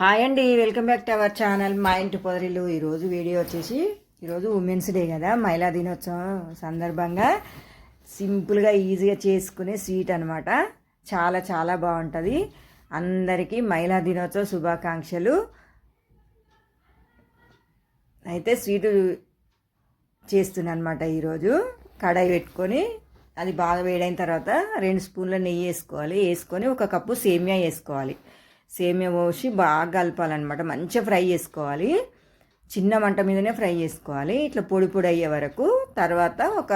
Hi అండి welcome back to our channel. మా ఇంటి పొదరిల్లు ఈరోజు వీడియో వచ్చేసి ఈరోజు ఉమెన్స్ డే కదా మహిళా దినోత్సవం సందర్భంగా సింపుల్గా ఈజీగా చేసుకునే స్వీట్ అనమాట చాలా చాలా బాగుంటుంది. అందరికీ మహిళా దినోత్సవ శుభాకాంక్షలు. అయితే స్వీటు చేస్తున్నాను అనమాట ఈరోజు కడాయి పెట్టుకొని అది బాగా వేడైన తర్వాత రెండు స్పూన్ల నెయ్యి వేసుకోవాలి. వేసుకొని ఒక కప్పు సేమియా వేసుకోవాలి. సేమియా పోసి బాగా కలపాలన్నమాట. మంచిగా ఫ్రై చేసుకోవాలి. చిన్న మంట మీదనే ఫ్రై చేసుకోవాలి. ఇట్లా పొడి పొడి అయ్యే వరకు తర్వాత ఒక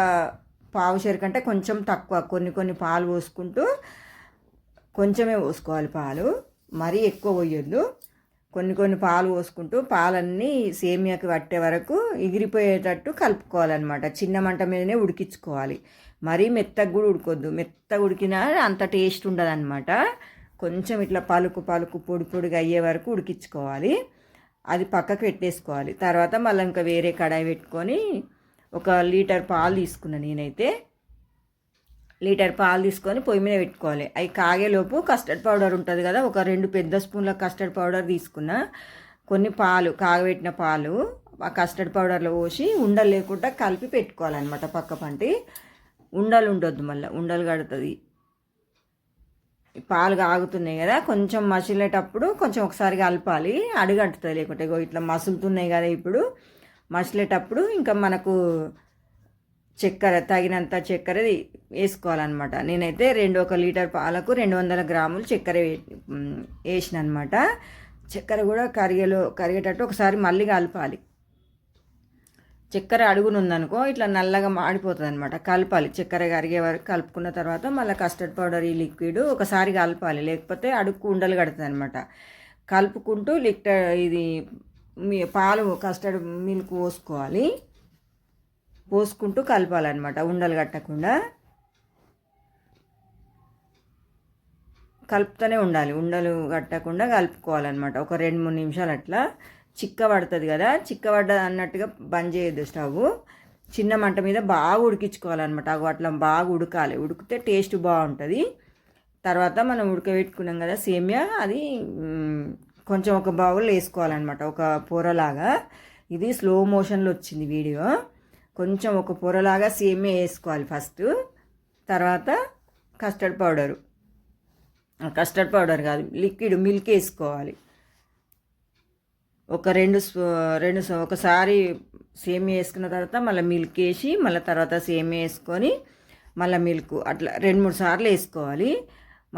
పావు షేర్ కంటే కొంచెం తక్కువ కొన్ని కొన్ని పాలు పోసుకుంటూ కొంచెమే పోసుకోవాలి పాలు. మరీ ఎక్కువ పోయొద్దు. కొన్ని కొన్ని పాలు పోసుకుంటూ పాలన్నీ సేమియాకి పట్టే వరకు ఎగిరిపోయేటట్టు కలుపుకోవాలన్నమాట. చిన్న మంట మీదనే ఉడికించుకోవాలి. మరీ మెత్తగా కూడా ఉడకొద్దు. మెత్తగా ఉడికినా అంత టేస్ట్ ఉండదన్నమాట. కొంచెం ఇట్లా పలుకు పలుకు పొడి పొడిగా అయ్యే వరకు ఉడికించుకోవాలి. అది పక్కకు పెట్టేసుకోవాలి. తర్వాత మళ్ళీ ఇంకా వేరే కడాయి పెట్టుకొని ఒక లీటర్ పాలు తీసుకున్నాను నేనైతే. లీటర్ పాలు తీసుకొని పొయ్యి మీద పెట్టుకోవాలి. అవి కాగేలోపు కస్టర్డ్ పౌడర్ ఉంటుంది కదా ఒక రెండు పెద్ద స్పూన్ల కస్టర్డ్ పౌడర్ తీసుకున్న. కొన్ని పాలు కాగబెట్టిన పాలు ఆ కస్టర్డ్ పౌడర్లో పోసి ఉండలు లేకుండా కలిపి పెట్టుకోవాలన్నమాట పక్క పంటి. ఉండలు ఉండొద్దు మళ్ళీ ఉండలు కడుతుంది. పాలు ఆగుతున్నాయి కదా కొంచెం మసిలేటప్పుడు కొంచెం ఒకసారి కలపాలి. అడుగంటుతుంది లేకుంటే ఇట్లా మసులుతున్నాయి కదా ఇప్పుడు. మసిలేటప్పుడు ఇంకా మనకు చక్కెర తగినంత చక్కెర వేసుకోవాలన్నమాట. నేనైతే రెండు ఒక లీటర్ పాలకు రెండు వందల గ్రాములు చక్కెర వేసిన అనమాట చక్కెర కూడా కరిగేలో కరిగేటట్టు ఒకసారి మళ్ళీ కలపాలి. చక్కెర అడుగునుందనుకో ఇట్లా నల్లగా మాడిపోతుంది అనమాట కలపాలి. చక్కెర కరిగే వరకు కలుపుకున్న తర్వాత మళ్ళీ కస్టర్డ్ పౌడర్ ఈ లిక్విడ్ ఒకసారి కలపాలి. లేకపోతే అడుగు ఉండలు కడుతుంది అనమాట కలుపుకుంటూ లిక్ట ఇది మీ పాలు కస్టర్డ్ మిల్క్ పోసుకోవాలి. పోసుకుంటూ కలపాలన్నమాట. ఉండలు కట్టకుండా. కలుపుతూనే ఉండాలి. ఉండలు కట్టకుండా కలుపుకోవాలన్నమాట. ఒక రెండు మూడు నిమిషాలు అట్లా చిక్క పడుతుంది కదా చిక్క పడ్డ అన్నట్టుగా బంద్ చేయొద్దు స్టవ్. చిన్న మంట మీద బాగా ఉడికించుకోవాలన్నమాట. అవి అట్లా బాగా ఉడకాలి. ఉడికితే టేస్ట్ బాగుంటుంది. తర్వాత మనం ఉడకబెట్టుకున్నాం కదా సేమియా అది కొంచెం ఒక బౌల్ వేసుకోవాలన్నమాట. ఒక పొరలాగా. ఇది స్లో మోషన్లో వచ్చింది వీడియో. కొంచెం ఒక పొరలాగా సేమియా వేసుకోవాలి ఫస్ట్. తర్వాత కస్టర్డ్ పౌడరు కస్టర్డ్ పౌడర్ కాదు లిక్విడ్ మిల్క్ వేసుకోవాలి. ఒక రెండు రెండు ఒకసారి సేమియా వేసుకున్న తర్వాత మళ్ళీ మిల్క్ వేసి మళ్ళీ తర్వాత సేమియా వేసుకొని మళ్ళీ మిల్క్ అట్లా రెండు మూడు సార్లు వేసుకోవాలి.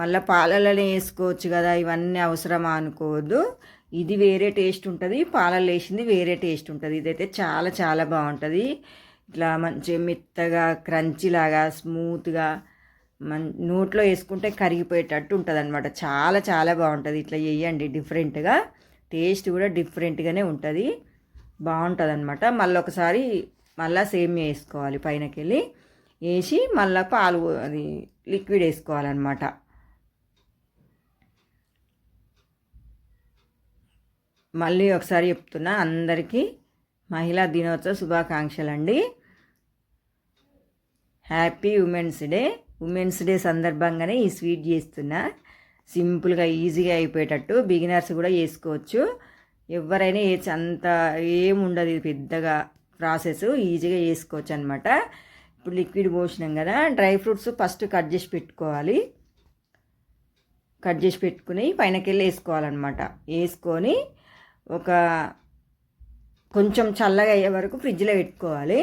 మళ్ళీ పాలలోనే వేసుకోవచ్చు కదా ఇవన్నీ అవసరమా అనుకోవద్దు. ఇది వేరే టేస్ట్ ఉంటుంది పాలల్లో వేసింది వేరే టేస్ట్ ఉంటుంది. ఇదైతే చాలా చాలా బాగుంటుంది. ఇట్లా మంచిగా మెత్తగా క్రంచిలాగా స్మూత్గా మన్ నోట్లో వేసుకుంటే కరిగిపోయేటట్టు ఉంటుంది అనమాట చాలా చాలా బాగుంటుంది. ఇట్లా చేయండి డిఫరెంట్గా. టేస్ట్ కూడా డిఫరెంట్గానే ఉంటుంది. బాగుంటుంది అనమాట మళ్ళీ ఒకసారి మళ్ళీ సేమ్ వేసుకోవాలి పైనకి వెళ్ళి వేసి మళ్ళీ పాలు అది లిక్విడ్ వేసుకోవాలన్నమాట. మళ్ళీ ఒకసారి చెప్తున్నా అందరికీ మహిళా దినోత్సవ శుభాకాంక్షలు అండి happy women's day. Women's day సందర్భంగానే ఈ స్వీట్ చేస్తున్నా. సింపుల్గా ఈజీగా అయిపోయేటట్టు బిగినర్స్ కూడా వేసుకోవచ్చు ఎవరైనా ఏ అంత ఏముండదు ఇది పెద్దగా ప్రాసెస్ ఈజీగా వేసుకోవచ్చు అనమాట ఇప్పుడు లిక్విడ్ పోసినాం కదా డ్రై ఫ్రూట్స్ ఫస్ట్ కట్ చేసి పెట్టుకోవాలి. కట్ చేసి పెట్టుకుని పైనకెళ్ళి వేసుకోవాలన్నమాట వేసుకొని ఒక కొంచెం చల్లగా అయ్యే వరకు ఫ్రిడ్జ్లో పెట్టుకోవాలి.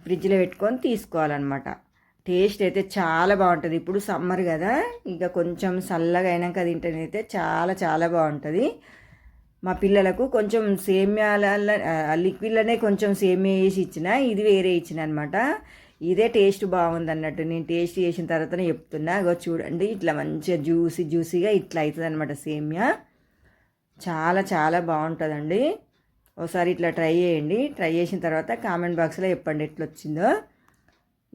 ఫ్రిడ్జ్లో పెట్టుకొని తీసుకోవాలన్నమాట టేస్ట్ అయితే చాలా బాగుంటుంది. ఇప్పుడు సమ్మర్ కదా ఇక కొంచెం చల్లగా అయినాక తింటేనైతే చాలా చాలా బాగుంటుంది. మా పిల్లలకు కొంచెం సేమ్యాల లిక్విడ్లోనే కొంచెం సేమియా వేసి ఇచ్చిన ఇది వేరే ఇచ్చిన అనమాట ఇదే టేస్ట్ బాగుంది అన్నట్టు నేను టేస్ట్ చేసిన తర్వాతనే చెప్తున్నా. ఇగో చూడండి ఇట్లా మంచిగా జ్యూసీ జ్యూసీగా ఇట్లా అవుతుంది అనమాట సేమియా. చాలా చాలా బాగుంటుందండి. ఒకసారి ఇట్లా ట్రై చేయండి. ట్రై చేసిన తర్వాత కామెంట్ బాక్స్లో చెప్పండి ఎట్లా వచ్చిందో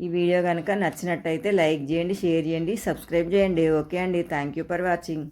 ఈ వీడియో కనుక నచ్చినట్టయితే లైక్ చేయండి షేర్ చేయండి సబ్స్క్రైబ్ చేయండి. ఓకే అండి. Thank you for watching.